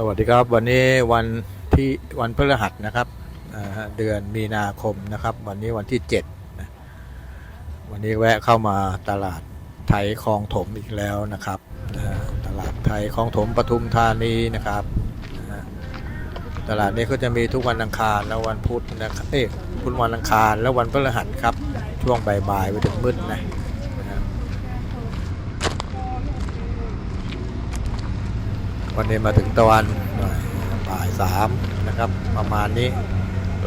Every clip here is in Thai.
สวัสดีครับ วันนี้วันที่วันพฤหัสนะครับเดือนมีนาคมนะครับ วันนี้วันที่ 7 วันนี้แวะเข้ามาตลาดไทยคลองถมอีกแล้วนะครับตลาดไทยคลองถมปทุมธานีนะครับ ตลาดนี้ก็จะมีทุกวันอังคารและวันพุธนะครับเอ้ยพุธวันอังคารและวันพฤหัสครับช่วงบ่ายๆไปถึงมืดนะ วันนี้มาถึงตะวันบ่ายสามนะครับ ประมาณนี้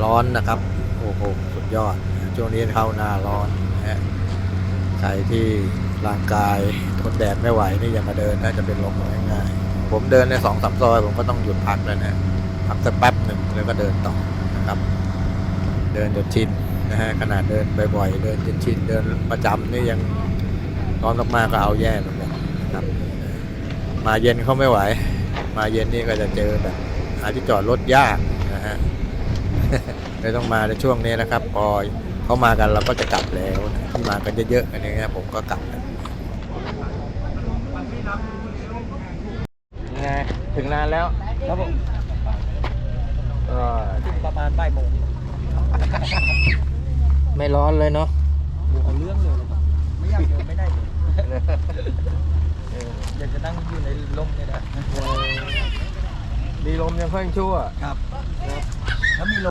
ร้อนนะครับ โอ้โห สุดยอด ช่วงนี้เข้าหน้าร้อนนะฮะใครที่ร่างกายทนแดดไม่ไหวนี่อย่ามาเดินนะจะเป็นลมง่ายๆผมเดินในสองสามซอย ผมก็ต้องหยุดพักแล้วนะพักสักแป๊บหนึ่งแล้วก็เดินต่อนะครับ เดินจนชินนะฮะขนาดเดินบ่อยๆ เดินจนชินเดินประจำนี่ยังร้อนมากๆก็เอาแย่เหมือนกันครับ มาเย็นเขาไม่ไหว มาเย็นนี่ก็จะเจอแบบหาที่จอดรถยากนะฮะเลยต้องมาในช่วงนี้นะครับ พอเขามากันเราก็จะกลับแล้วนะที่มากันเยอะๆกันอย่างเงี้ยผมก็กลับแล้วไงถึงนานแล้วครับผมก็ถึงประมาณบ่ายโมงไม่ร้อนเลยเนาะเอาเรื่องเลยนะครับไม่อยากเดินไม่ได้เลยเอออยากจะนั่งอยู่ในร่มเนี่ยนะ ดีลมยังค่อยชั่วครับ แล้วมีล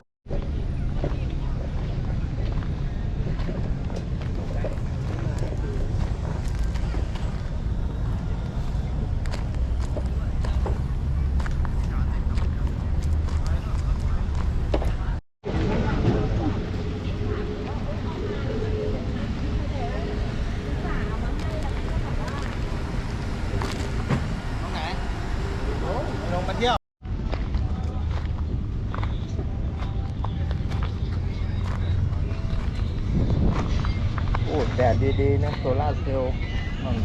มล ดดดีๆนะโซล่าร์เซลล์อืม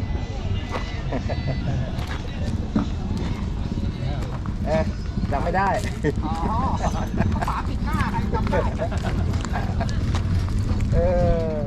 เอ๊ะจำไม่ได้ อ๋อฝาปิดหน้าใครจำได้ เออ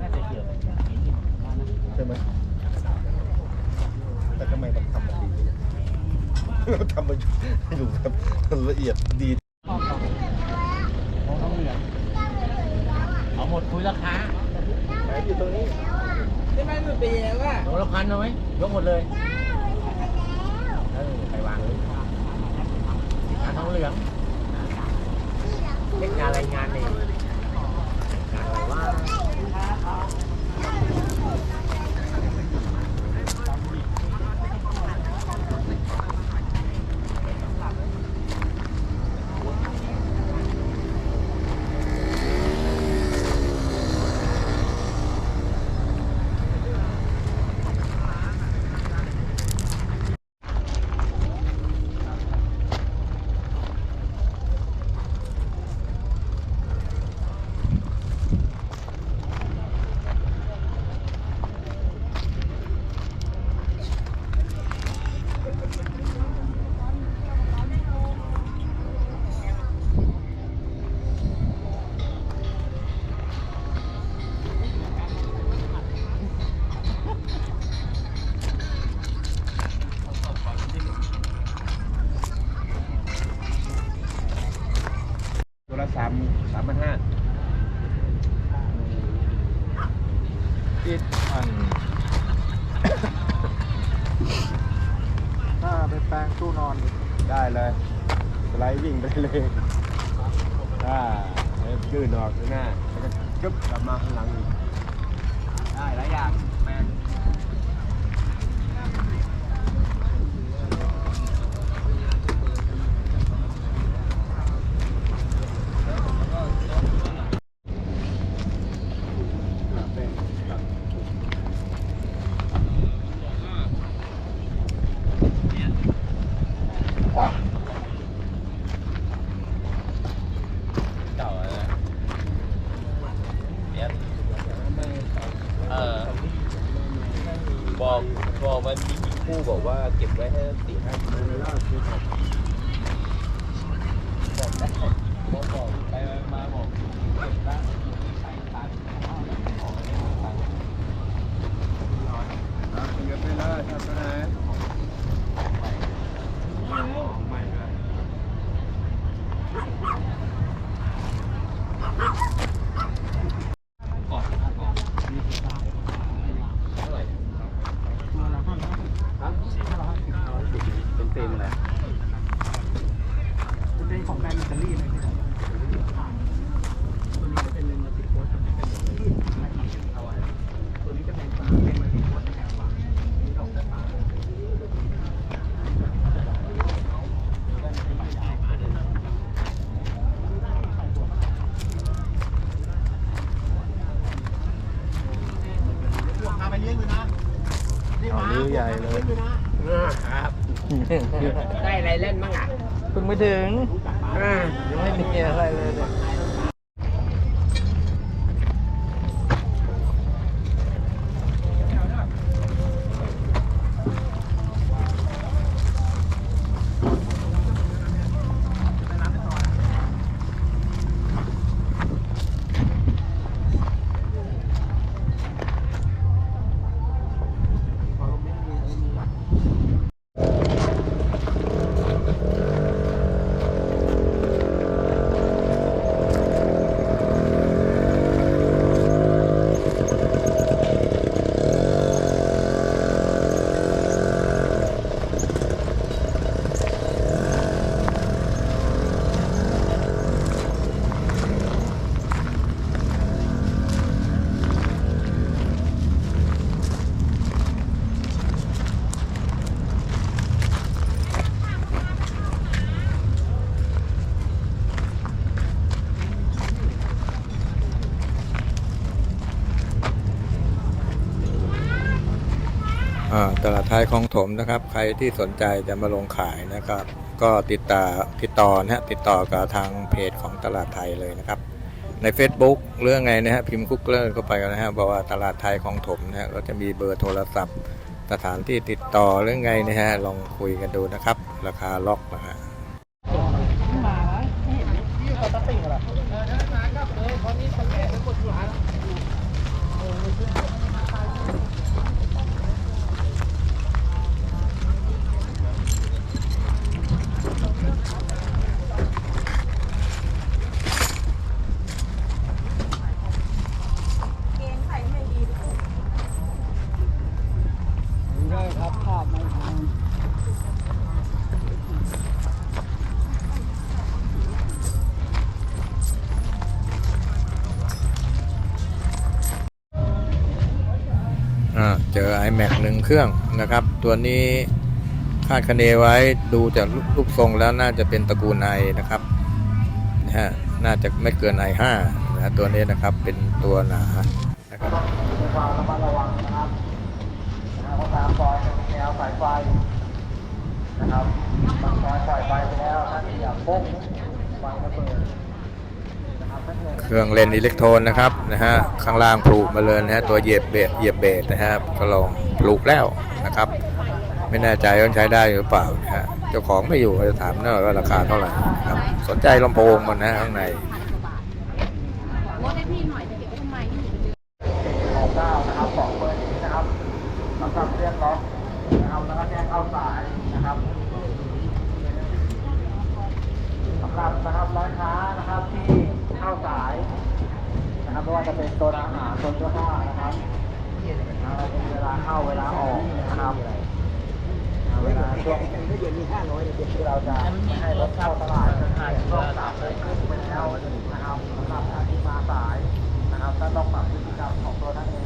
น่าจะเกี่ยวกับอย่างนี้ ใช่ไหม แต่ทำไมต้องทำมันดีเราทำมันอยู่แบบละเอียดดีของน้องเหลืองเอาหมดคุยราคาอยู่ตรงนี้ได้ไหมมันเป็นยังไงวะยกละพันเอาไหมยกหมดเลยเออไปวางเลยงานทองเหลืองเล็กงานอะไรงานนี่งานอะไรวะ ว่าเก็บไว้ให้สี่ห้าคู่บอกได้บอกบอกไปมาบอกเก็บได้ใช้ตังค์เอาแล้วขอให้ได้ตังค์เก็บไปเลยทำไปไหนเป็นเต็มเลย เป็น ของแบรนด์อิตาลีเลยที่ผมตัวนี้จะเป็นเลนส์มัลติโพสต์เป็นแบบที่เอาไว้ตัวนี้จะเป็นเป็นมัลติโพสต์ในแบบวางนี่ดอกได้ปา เอานิ้วใหญ่เลย ครับ ได้อะไรเล่นบ้างอะ เพิ่งไม่ถึง อ่า ยังไม่มีอะไรเลยเนี่ย อ่า ตลาดไทยคลองถมนะครับ ใครที่สนใจจะมาลงขายนะครับ ก็ติดต่อติดต่อนะฮะติดต่อกับทางเพจของตลาดไทยเลยนะครับ ใน Facebook เรื่องไงนะฮะพิมพ์คุกเลอร์เข้าไปนะฮะบอกว่าตลาดไทยคลองถมนะฮะก็จะมีเบอร์โทรศัพท์ สถานที่ติดต่อเรื่องไงนะฮะลองคุยกันดูนะครับ ราคาล็อกนะฮะ เครื่องนะครับ ตัวนี้คาดคะเนไว้ดูจากรูปทรงแล้วน่าจะเป็นตระกูล i นะครับนะฮะน่าจะไม่เกิน i5 นะฮะตัวนี้นะครับเป็นตัวหนานะครับความระมัดระวังนะครับนะครับเพราะตามซอยจะมีแนวสายไฟนะครับบางซอยปล่อยไฟไปแล้วถ้าที่อยากปุ๊บไฟระเบิดนะครับถ้า เครื่องเลนอิเล็กโทรนนะครับนะฮะข้างล่างปลูกมาเลยนะฮะตัวเหยียบเบสเหยียบเบสนะฮะก็ลองปลูกแล้วนะครับ ไม่แน่ใจว่าใช้ได้หรือเปล่านะฮะเจ้าของไม่อยู่จะถามหน่อยว่าราคาเท่าไหร่ครับสนใจลำโพงมันนะข้างในลดให้พี่หน่อยจะเก็บไว้ทำไมของเก้านะครับสองเบอร์นี้นะครับสำหรับเรียกล็อกนะครับแล้วก็แจ้งเข้าสายนะครับสำหรับนะครับร้านค้านะครับที่เข้าสายนะครับ ไม่ว่าจะเป็นโซนอาหารโซนเสื้อผ้านะครับเวลาเข้าเวลาออกนะครับเวลาช่วงที่เราจะไม่ให้รถเข้าตลาดจะให้รถตามเลยขึ้นไปแล้วนะครับสำหรับท่านต้องปรับพฤติกรรมของตัวท่านเอง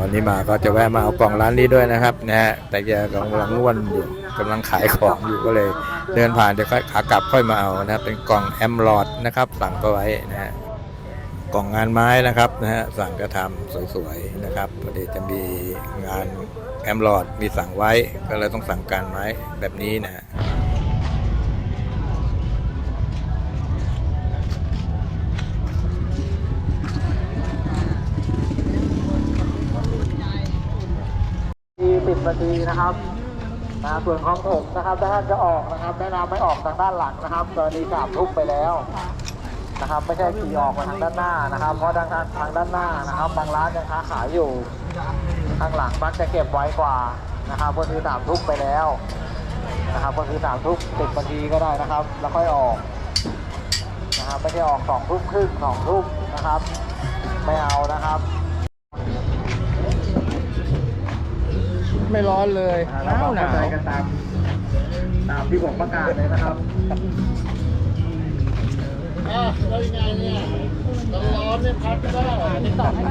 วันนี้มาก็จะแวะมาเอากล่องร้านนี้ด้วยนะครับนะฮะแต่แกกำลังง่วนอยู่กำลังขายของอยู่ก็เลย เดินผ่านจะค่อยขากลับค่อยมาเอานะเป็นกล่องแอมลอดนะครับสั่งก็ไว้นะฮะ กล่องงานไม้นะครับนะฮะสั่งก็ทำสวยๆนะครับพอดีจะมีงานแอมลอดมีสั่งไว้ก็เลยต้องสั่งการไม้แบบนี้นะฮะทีสิบนาทีนะครับนะส่วนของผมนะครับถ้าท่านจะออกนะครับแนะนำไม่ออกทางด้านหลังนะครับตอนนี้สามทุ่มไปแล้ว นะครับไม่ใช่ขี่ออกมาทางด้านหน้านะครับ เพราะทางด้านทางด้านหน้านะครับ บางร้านยังค้าขายอยู่ข้างหลังมักจะเก็บไว้กว่านะครับก็คือสามทุ่มไปแล้วนะครับก็คือสามทุ่มสิบนาทีก็ได้นะครับ แล้วค่อยออกนะครับไม่ใช่ออกสองทุ่มครึ่งสองทุ่มนะครับ ไม่เอานะครับ ไม่ร้อนเลยหนาวหนาวใจกันตามตามที่ผมประกาศเลยนะครับ แล้วยังไงเนี่ยร้อนๆเนี่ยพักก็ได้ติดต่อให้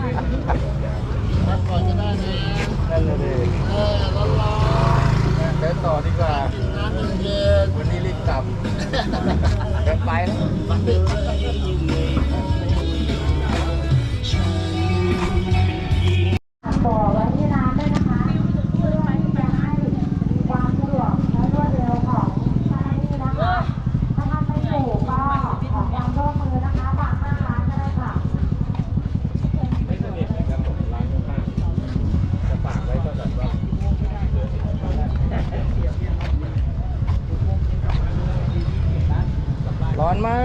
พักก่อนก็ได้นะนั่นเลยเออร้อนเดินต่อดีกว่า ๆกินน้ำเย็นวันนี้รีบกลับ เดินไปแล้วต่ ร้อ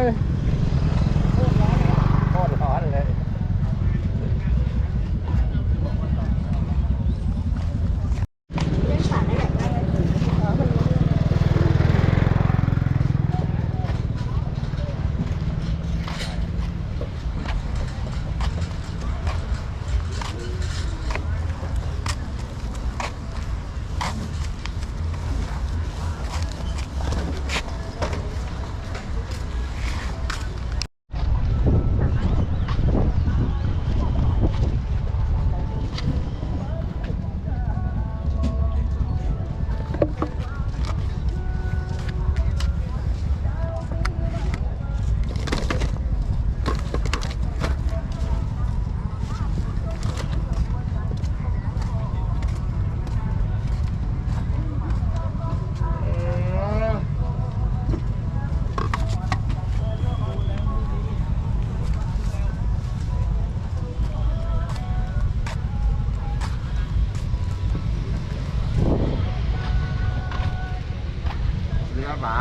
หมา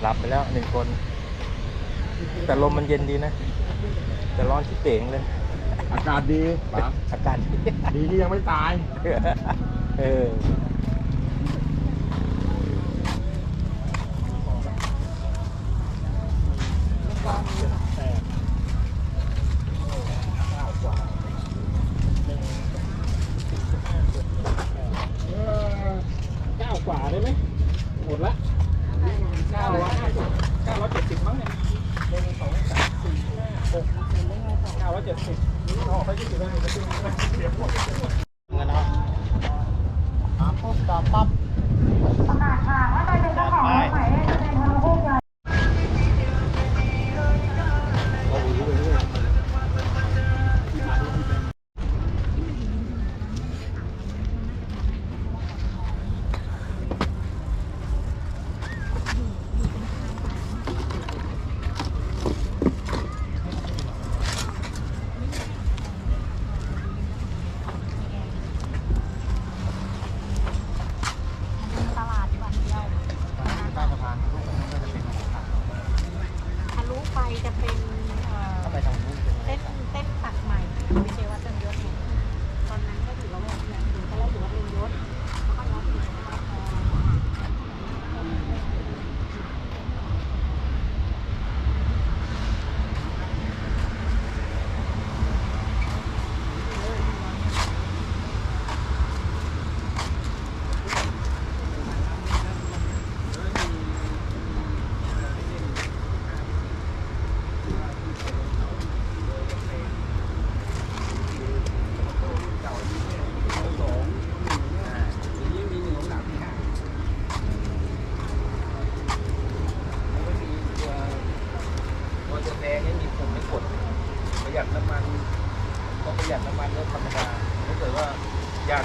หลับไปแล้วหนึ่งคน แต่ลมมันเย็นดีนะ แต่ร้อนชิบเป๋งเลย อากาศดีหมาอากาศดีดีที่ยังไม่ตาย เออเก้ากว่าได้ไหมห มดละเก้าร้อยห้าสิบเก้าร้อยเจ็ดสิบมั้งเนี่ยหนึ่งสองสามสี่ห้าหกเก้าร้อยเจ็ดสิบออกไปยี่สิบแล้วเนี่ยจะเสียหมด เงินเนาะ ประกาศค่ะว่าใครเป็นเจ้าของรถหมายเลขทะเบียนทางคู่กัน เยัดน้ำมันต้องประหยัดน้ำมันก็ธรรมดาถ้าเกิดว่าอยาก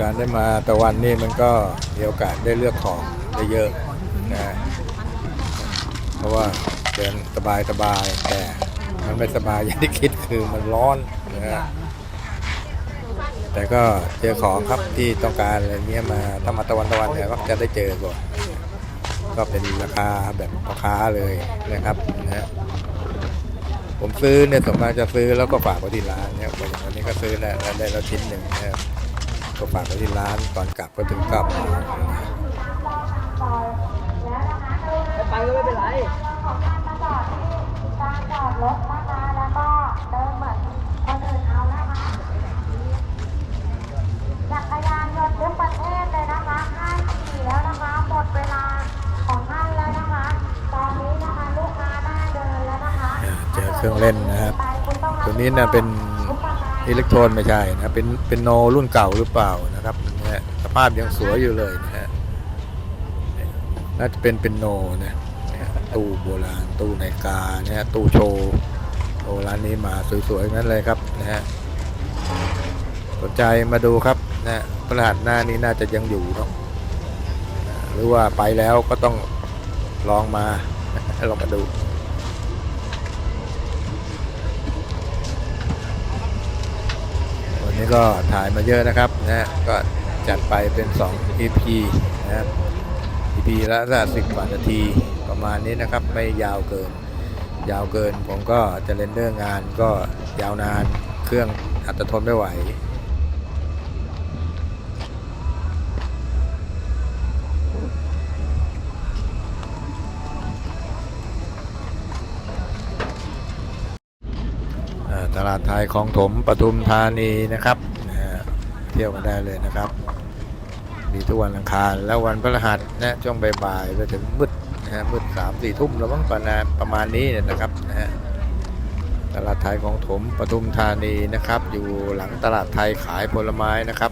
การได้มาตะวันนี่มันก็มีโอกาสได้เลือกของได้เยอะนะเพราะว่าเดินสบายสบายแต่มันไม่สบายอย่างที่คิดคือมันร้อนนะแต่ก็เจอของครับที่ต้องการอะไรเงี้ยมาถ้ามาตะวันตะวันเนี่ยก็จะได้เจอก่อนก็เป็นราคาแบบพ่อค้าเลยนะครับนะผมซื้อเนี่ยส่วนมากจะซื้อแล้วก็ฝากไว้ที่ร้านเนี่ยวันนี้ก็ซื้อแล้วแล้วได้แล้วชิ้นหนึ่งนะครับ ก็ฝากไว้ที่ร้านก่อนกลับก็ถึงกลับไปก็ไม่เป็นไรของการมาจอดที่การจอดรถนะคะแล้วก็เดินเหมือนคนอื่นเอานะคะจักรยานยนต์ทุกประเภทเลยนะคะห้ามขี่แล้วนะคะหมดเวลาของท่านแล้วนะคะ ตอนนี้นะคะลูกค้าได้เดินแล้วนะคะอ่าเจอเครื่องเล่นนะครับ ตัวนี้นะเป็น อิเล็กโทรนไม่ใช่นะเป็นเป็นโนรุ่นเก่าหรือเปล่านะครับเนี่ยสภาพยังสวยอยู่เลยนะฮะน่าจะเป็นเป็นโนนะตู้โบราณตู้นาฬิกานะฮะตู้โชว์โอ้ร้านนี้มาสวยๆงั้นเลยครับนะฮะสนใจมาดูครับนะพระหัสหน้านี้น่าจะยังอยู่เนาะหรือว่าไปแล้วก็ต้องลองมาลองมาดู วั นี้ก็ถ่ายมาเยอะนะครับนะก็จัดไปเป็น 2 EP นะครับ EP ละละสิบกว่านาทีประมาณนี้นะครับไม่ยาวเกิน ยาวเกินผมก็จะเรนเดอร์งานก็ยาวนานเครื่องอัตทนไม่ไหว อ่า ตลาดไทยของถมปทุมธานีนะครับนะเที่ยวกันได้เลยนะครับ มีทุกวันอังคารและวันพฤหัสนะช่วงบ่ายๆไปถึงมืดนะฮะมืดสามสี่ทุ่มแล้วมั้งประมาณประมาณนี้เนี่ยนะครับนะฮะตลาดไทยของถมปทุมธานีนะครับ อยู่หลังตลาดไทยขายผลไม้นะครับ